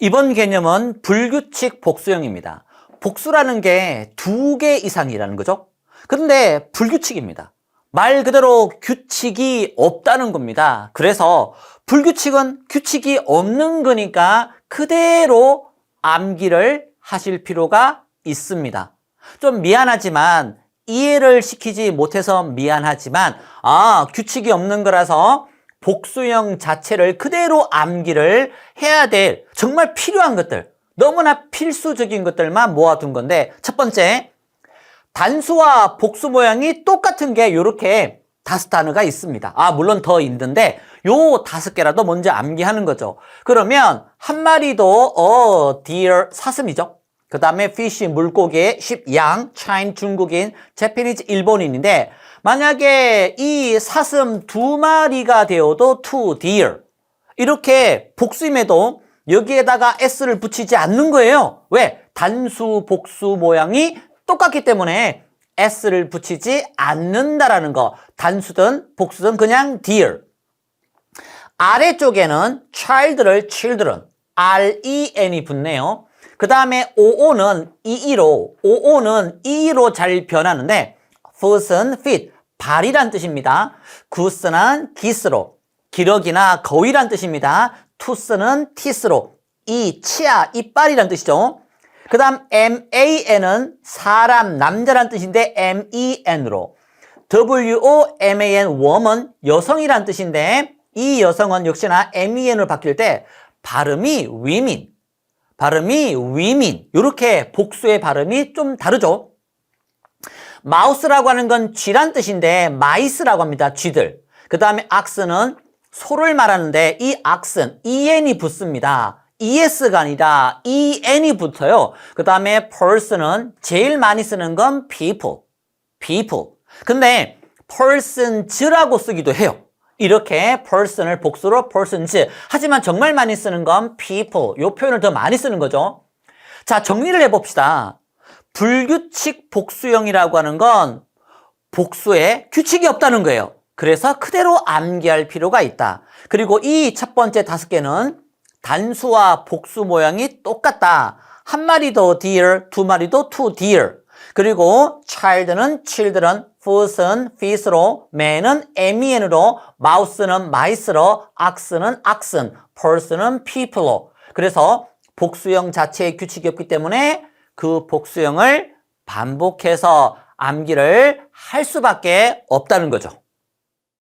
이번 개념은 불규칙 복수형입니다. 복수라는 게 두 개 이상이라는 거죠. 그런데 불규칙입니다. 말 그대로 규칙이 없다는 겁니다. 그래서 불규칙은 규칙이 없는 거니까 그대로 암기를 하실 필요가 있습니다. 좀 미안하지만 이해를 시키지 못해서 미안하지만 아 규칙이 없는 거라서 복수형 자체를 그대로 암기를 해야 될 정말 필요한 것들 너무나 필수적인 것들만 모아둔 건데 첫 번째 단수와 복수 모양이 똑같은 게 이렇게 다섯 단어가 있습니다. 아 물론 더 있는데 요 다섯 개라도 먼저 암기하는 거죠. 그러면 한 마리도 어 deer 사슴이죠. 그 다음에 fish 물고기, sheep 양, chine 중국인, Japanese 일본인인데 만약에 이 사슴 두 마리가 되어도 two deer 이렇게 복수임에도 여기에다가 s를 붙이지 않는 거예요. 왜? 단수 복수 모양이 똑같기 때문에 s를 붙이지 않는다라는 거. 단수든 복수든 그냥 deer. 아래쪽에는 child를 children, R-E-N이 붙네요. 그 다음에 OO는 EE로, OO는 EE로 잘 변하는데, foot은 feet, 발이란 뜻입니다. goose는 기스로, 기러기나 거위란 뜻입니다. tooth는 teeth로, 이, 치아, 이빨이란 뜻이죠. 그 다음 M-A-N은 사람, 남자란 뜻인데 M-E-N으로, W-O-M-A-N, woman, 여성이란 뜻인데 이 여성은 역시나 M-E-N으로 바뀔 때 발음이 women, 발음이 women, 이렇게 복수의 발음이 좀 다르죠. 마우스라고 하는 건 쥐란 뜻인데 마이스라고 합니다. 쥐들. 그 다음에 악스는 소를 말하는데 이 악스는 EN이 붙습니다. ES가 아니라 EN이 붙어요. 그 다음에 person은 제일 많이 쓰는 건 people, people. 근데 persons라고 쓰기도 해요. 이렇게 person을 복수로 persons. 하지만 정말 많이 쓰는 건 people. 이 표현을 더 많이 쓰는 거죠. 자, 정리를 해봅시다. 불규칙 복수형이라고 하는 건 복수에 규칙이 없다는 거예요. 그래서 그대로 암기할 필요가 있다. 그리고 이 첫 번째 다섯 개는 단수와 복수 모양이 똑같다. 한 마리도 deer, 두 마리도 two deer. 그리고 child는 children, foot은 feet로, man은 men으로, mouse는 mice로, ox는 oxen, person은 people로. 그래서 복수형 자체에 규칙이 없기 때문에 그 복수형을 반복해서 암기를 할 수밖에 없다는 거죠.